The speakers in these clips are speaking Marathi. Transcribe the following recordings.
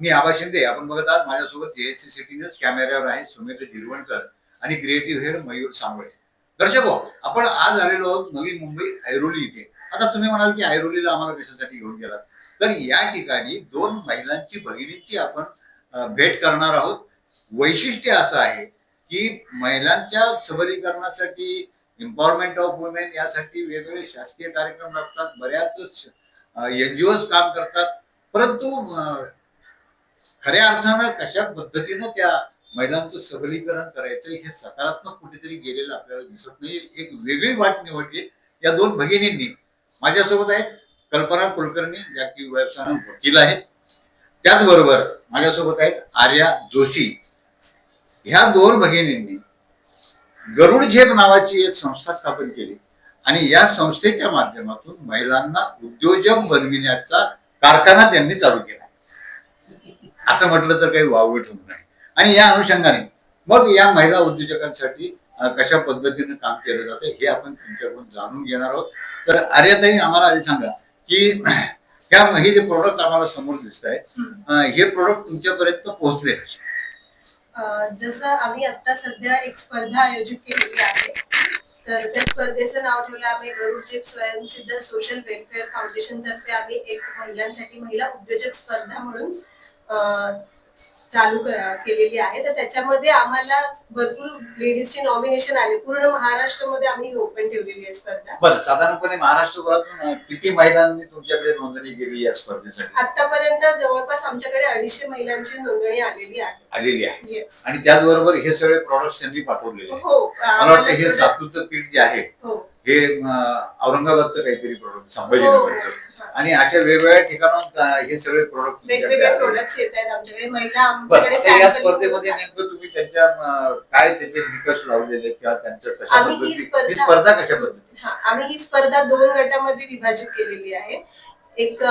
मी आबा शिंदे. आपण बघत आहात माझ्यासोबत एएससी सिटी न्यूज कॅमेऱ्यावर आहे सुमित जिरवणकर आणि क्रिएटिव्ह हेड मयूर सांगळे दर्शक हो, आपण आज आलेलो आहोत नवी मुंबई ऐरोली इथे. आता तुम्ही म्हणाल की ऐरोलीला आम्हाला कशासाठी घेऊन गेलात? तर या ठिकाणी दोन महिलांची भगिनींची आपण भेट करणार आहोत. वैशिष्ट्य असं आहे की महिलांच्या सबलीकरणासाठी एम्पॉवरमेंट ऑफ वुमेन यासाठी वेगवेगळे शासकीय कार्यक्रम लागतात. बऱ्याच एनजीओज काम करतात. परंतु खऱ्या अर्थानं कशा पद्धतीनं त्या महिलांचं सबलीकरण करायचं हे सकारात्मक कुठेतरी गेलेलं आपल्याला दिसत नाही एक वेगळी वाट निवडली या दोन भगिनींनी. माझ्यासोबत आहेत कल्पना कुलकर्णी या की व्यवसायानं वकील आहेत. त्याचबरोबर माझ्यासोबत आहेत आर्या जोशी. ह्या दोन भगिनींनी गरुड झेप नावाची एक संस्था स्थापन केली आणि या संस्थेच्या माध्यमातून महिलांना उद्योजक बनविण्याचा कारखाना त्यांनी चालू केला. असं म्हटलं तर काही वावगं ठरू नाही आणि या अनुषंगाने मग या महिला उद्योजकांसाठी कशा पद्धतीनं काम केलं जातं हे आपण तुमच्याकडून जाणून घेणार आहोत तर आर्याताई आम्हाला आधी सांगा की ह्या हे जे प्रोडक्ट आम्हाला समोर दिसत आहे हे प्रोडक्ट तुमच्यापर्यंत पोहोचले कसे? जसं आम्ही आता सध्या एक स्पर्धा आयोजित केलेली आहे तर त्या स्पर्धेचं नाव ठेवलं आम्ही गरुड चिप स्वयंसिद्ध सोशल वेलफेअर फाउंडेशन तर्फे आम्ही एक महिलांसाठी महिला उद्योजक स्पर्धा म्हणून चालू केलेली आहे. तर त्याच्यामध्ये आम्हाला भरपूर लेडीजचे नॉमिनेशन आले. पूर्ण महाराष्ट्रामध्ये आम्ही ओपन ठेवलेली आहे स्पर्धा. बरं साधारणपणे महाराष्ट्रभरातून किती महिलांनी तुमच्याकडे नोंदणी केली या स्पर्धेसाठी? आतापर्यंत जवळपास आमच्याकडे अडीचशे महिलांची नोंदणी आलेली आहे. आलेली आहे. आणि त्याचबरोबर हे सगळे प्रॉडक्ट त्यांनी पाठवलेले आहेत. हो मला वाटतं हे आम्हाला- सातूचं पीठ जे आहे हो. हे अं, औरंगाबादचं काहीतरी प्रोडक्ट हो, संभाजीनगरचं. हा. आणि अशा वेगवेगळ्या ठिकाणाहून हे सगळे प्रोडक्ट वेगवेगळे प्रोडक्ट्स येत आहेत आमच्याकडे. महिला आमच्याकडे या स्पर्धेमध्ये नेमकं तुम्ही त्यांच्या काय त्याचे निकष लावलेले किंवा त्यांच्या आम्ही ही स्पर्धा- कशा पद्धती हा, आम्ही ही स्पर्धा दोन गटामध्ये विभाजित केलेली आहे. एक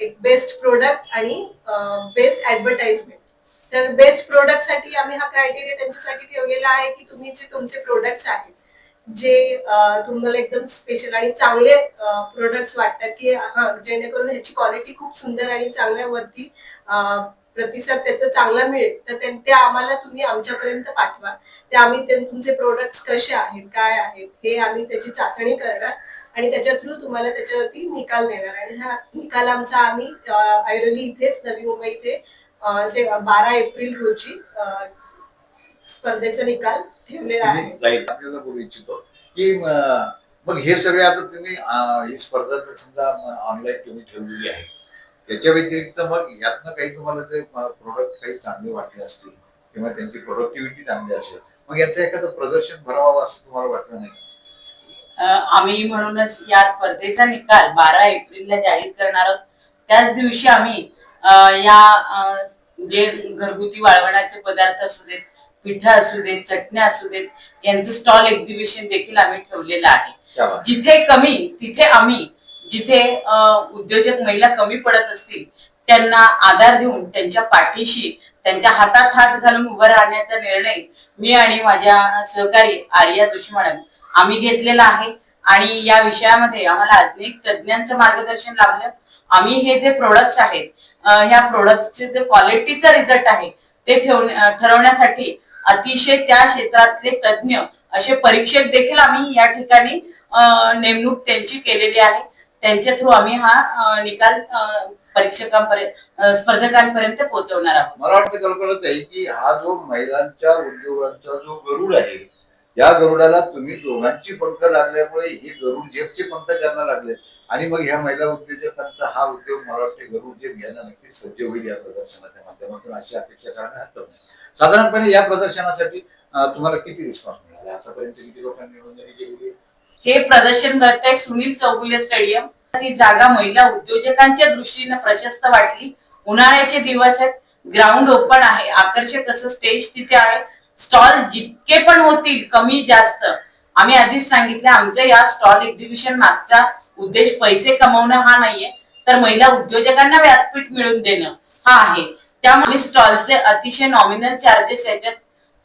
एक बेस्ट प्रोडक्ट आणि बेस्ट ऍडव्हर्टाइजमेंट तर बेस्ट प्रोडक्टसाठी आम्ही हा क्रायटेरिया त्यांच्यासाठी ठेवलेला आहे की तुम्ही जे तुमचे प्रोडक्ट्स आहेत जे तुम्हाला एकदम स्पेशल आणि चांगले प्रोडक्ट्स वाटतात की हा जेणेकरून ह्याची क्वालिटी खूप सुंदर आणि चांगल्यावरती वरती प्रतिसाद त्याचा चांगला मिळेल. तर ते आम्हाला तुम्ही आमच्यापर्यंत पाठवा. ते आम्ही तुमचे प्रोडक्ट्स कसे आहेत काय आहेत हे आम्ही त्याची चाचणी करणार आणि त्याच्या थ्रू तुम्हाला त्याच्यावरती निकाल देणार. आणि हा निकाल आमचा आम्ही ऐरोली इथेच नवी मुंबई इथे बारा एप्रिल रोजी स्पर्धेचा निकाल ठेवलेला आहे. आपल्याला बोलू इच्छितो की मग हे सगळे आता तुम्ही ही स्पर्धा समजा ऑनलाईन तुम्ही ठेवलेली आहे. त्याच्या व्यतिरिक्त मग यातनं काही तुम्हाला ते प्रोडक्ट काही चांगले वाटले असतील किंवा त्यांची प्रोडक्टिव्हिटी चांगली असेल मग याचं एखादं प्रदर्शन भरावं असं तुम्हाला वाटलं नाही? आम्ही म्हणूनच या स्पर्धेचा निकाल बारा एप्रिलला जाहीर करणार आहोत. त्याच दिवशी आम्ही या जे घरगुती वाळवणाचे पदार्थ असू देत पिठं असू देत चटण्या असू देत यांचं स्टॉल एक्झिबिशन देखील आम्ही ठेवलेलं आहे. जिथे कमी तिथे आम्ही जिथे उद्योजक महिला कमी पडत असतील त्यांना आधार देऊन त्यांच्या पाठीशी त्यांच्या हातात हात घालून उभं राहण्याचा निर्णय मी आणि माझ्या सहकारी आर्या मॅडम आम्ही घेतलेला आहे. आणि या विषयामध्ये आम्हाला अनेक तज्ज्ञांचं मार्गदर्शन लाभलं. आम्ही हे जे प्रोडक्ट्स आहेत ह्या प्रोडक्टचे जे क्वालिटीचा रिझल्ट आहे ते ठेव अ, ठरवण्यासाठी अतिशय त्या क्षेत्रातले तज्ज्ञ असे परीक्षक देखील आम्ही या ठिकाणी नेमणूक त्यांची केलेली आहे. त्यांच्या थ्रू आम्ही हा निकाल परीक्षकांपर्यंत स्पर्धकांपर्यंत पोहोचवणार आहोत. मला वाटतं कल्पना आहे की हा जो महिलांच्या उद्योगांचा जो गरुड आहे या गरुडाला तुम्ही दोघांची पंख लागल्यामुळे हे गरुड जेफचे पंख त्यांना लागले. आणि मग ह्या महिला उद्योजकांचा हा उद्योग मला वाटते गरुड जेफ यांना नक्कीच सज्ज होईल या प्रदर्शनाच्या माध्यमातून. अशी अपेक्षा करणं हरकत नाही. साधारणपणे या प्रदर्शनासाठी तुम्हाला किती रिस्पॉन्स मिळाला? आतापर्यंत किती लोकांनी नोंदणी केलेली हे प्रदर्शन भरतंय सुनील चौगुले स्टेडियम. ती जागा महिला उद्योजकांच्या दृष्टीने प्रशस्त वाटली. उन्हाळ्याचे दिवस आहेत. ग्राउंड ओपन आहे. आकर्षक असं स्टेज तिथे आहे. स्टॉल जितके पण होतील कमी जास्त. आम्ही आधीच सांगितलं आमच्या या स्टॉल एक्झिबिशन मागचा उद्देश पैसे कमवणं हा नाहीये तर महिला उद्योजकांना व्यासपीठ मिळवून देणं हा आहे. त्यामुळे स्टॉलचे अतिशय नॉमिनल चार्जेस याच्यात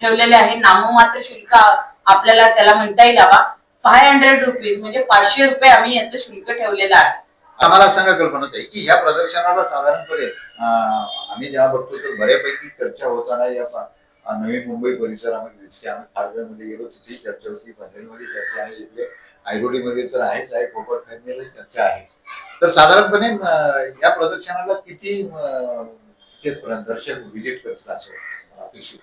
ठेवलेले आहे. नाममात्र शुल्क आपल्याला त्याला म्हणता येईल हवा फाय हंड्रेड रुपीज म्हणजे पाचशे रुपये आम्ही याचं शुल्क ठेवलेलं आहे. आम्हाला सांगा कल्पना ताई की या प्रदर्शनाला साधारणपणे आम्ही जेव्हा बघतो तर बऱ्यापैकी चर्चा होताना या नवी मुंबई परिसरामध्ये दिसते. आम्ही खारघरमध्ये गेलो तिथेही चर्चा होती पंढरीमध्ये चर्चा आहे इकडे आयरोडीमध्ये तर आहेच आहे कोकण खैरमध्ये चर्चा आहे. तर साधारणपणे या प्रदर्शनाला किती दर्शक व्हिजिट करतात असं अपेक्षित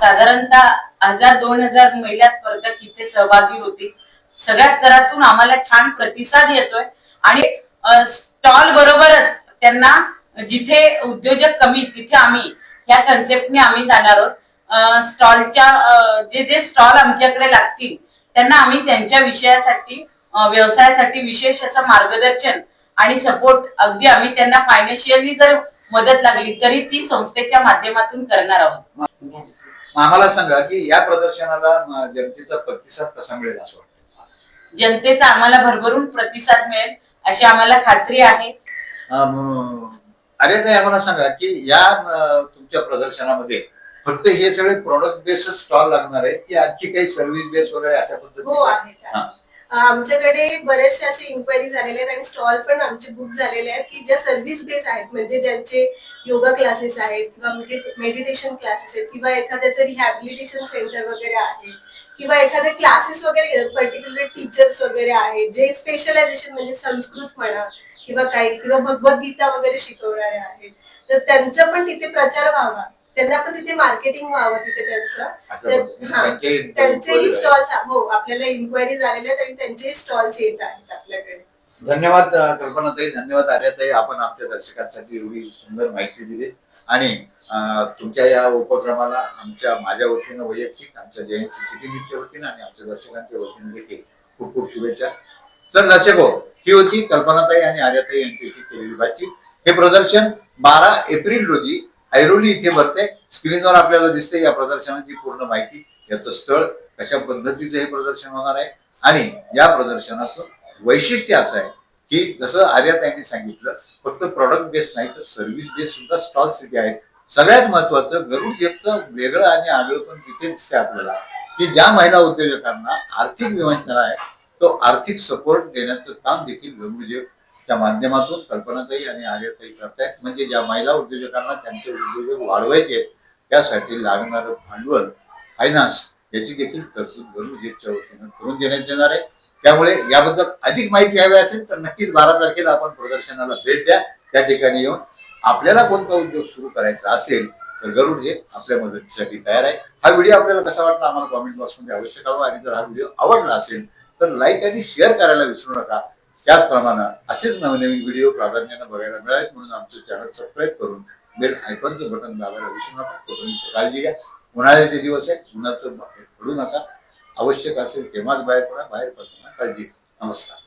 साधारणतः हजार दोन हजार महिला स्पर्धक इथे सहभागी होते. सगळ्या स्तरातून आम्हाला छान प्रतिसाद येतोय. आणि स्टॉल बरोबरच त्यांना जिथे उद्योजक कमी तिथे आम्ही या कन्सेप्टने आम्ही जाणार आहोत. स्टॉलच्या जे जे स्टॉल आमच्याकडे लागतील त्यांना आम्ही त्यांच्या विषयासाठी व्यवसायासाठी विशेष असं मार्गदर्शन आणि सपोर्ट अगदी आम्ही त्यांना फायनान्शियली जर मदत लागली तरी ती संस्थेच्या माध्यमातून करणार आहोत. आम्हाला सांगा की या प्रदर्शनाला जनतेचा प्रतिसाद कसा मिळेल असं वाटतं? जनतेचा आम्हाला भरभरून प्रतिसाद मिळेल अशी आम्हाला खात्री आहे. अरे ताई आम्हाला सांगा की या तुमच्या प्रदर्शनामध्ये फक्त हे सगळे प्रोडक्ट बेस्ड स्टॉल लागणार आहे की आणखी काही सर्व्हिस बेस वगैरे अशा हो पद्धतीने आहेत हा. आमच्याकडे बरेचसे असे इन्क्वायरी झालेले आहेत आणि स्टॉल पण आमचे बुक झालेले आहेत की ज्या सर्व्हिस बेस आहेत म्हणजे ज्यांचे योगा क्लासेस आहेत किंवा मेडिटेशन क्लासेस आहेत किंवा एखाद्याचं रिहॅबिलिटेशन सेंटर वगैरे आहे किंवा एखादे क्लासेस वगैरे पर्टिक्युलर टीचर्स वगैरे आहेत जे स्पेशलायझेशन म्हणजे संस्कृत म्हणा किंवा काही किंवा भगवद्गीता वगैरे शिकवणारे आहेत तर त्यांचा पण तिथे प्रचार व्हावा. त्यांना पण तिथे मार्केटिंग व्हावं तिथे त्यांचं. तर- हा. त्यांचेही. स्टॉल्स हो आपल्याला इन्क्वायरी झालेल्या आणि त्यांचेही स्टॉल्स येत आहेत आपल्याकडे. धन्यवाद कल्पनाताई धन्यवाद आर्याताई. आपण आमच्या दर्शकांसाठी एवढी सुंदर माहिती दिली. आणि तुमच्या या उपक्रमाला आमच्या माझ्या वतीनं वैयक्तिक आमच्या जयंती सिटी न्यूजच्या वतीनं आणि आमच्या दर्शकांच्या वतीनं देखील खूप खूप शुभेच्छा. तर दर्शक हो ही होती कल्पनाताई आणि आर्याताई यांच्याशी केलेली बातचीत. हे प्रदर्शन बारा एप्रिल रोजी ऐरोली इथे भरते स्क्रीनवर आपल्याला दिसते या प्रदर्शनाची पूर्ण माहिती याचं स्थळ कशा पद्धतीचं हे प्रदर्शन होणार आहे आणि या प्रदर्शनाचं वैशिष्ट्य असं आहे की जसं आर्यात यांनी सांगितलं फक्त प्रॉडक्ट बेस्ड नाही तर सर्व्हिस बेस्ड सुद्धा स्टॉल्स तिथे आहेत. सगळ्यात महत्वाचं गरुड जेपचं वेगळं आणि आगळं पण तिथे दिसते आपल्याला की ज्या महिला उद्योजकांना आर्थिक विवंचना आहे तो आर्थिक सपोर्ट देण्याचं काम देखील गरुड च्या माध्यमातून कल्पनाताई आणि आर्यताई करतायत. म्हणजे ज्या महिला उद्योजकांना त्यांचे उद्योजक वाढवायचे त्यासाठी लागणारं भांडवल फायनान्स याची देखील तरतूद करून जेपच्या वतीनं करून देण्यात येणार आहे. त्यामुळे याबद्दल अधिक माहिती हवी असेल तर नक्कीच बारा तारखेला आपण प्रदर्शनाला भेट द्या. त्या ठिकाणी येऊन आपल्याला कोणता उद्योग सुरू करायचा असेल तर गरुड हे आपल्या मदतीसाठी तयार आहे. हा व्हिडिओ आपल्याला कसा वाटला आम्हाला कॉमेंट बॉक्समध्ये अवश्य कळवा. आणि जर हा व्हिडिओ आवडला असेल तर लाईक आणि शेअर करायला विसरू नका. त्याचप्रमाणे असेच नवनवीन व्हिडिओ प्राधान्यानं बघायला मिळालेत म्हणून आमचं चॅनल सबस्क्राईब करून बेल आयकॉनचं बटन दाबायला विसरू नका. तोपर्यंत काळजी घ्या. उन्हाळ्याचे दिवस आहे उन्हाचं पडू नका. आवश्यक असेल तेव्हाच बाहेर पडा. बाहेर पडताना काळजी घ्या. नमस्कार.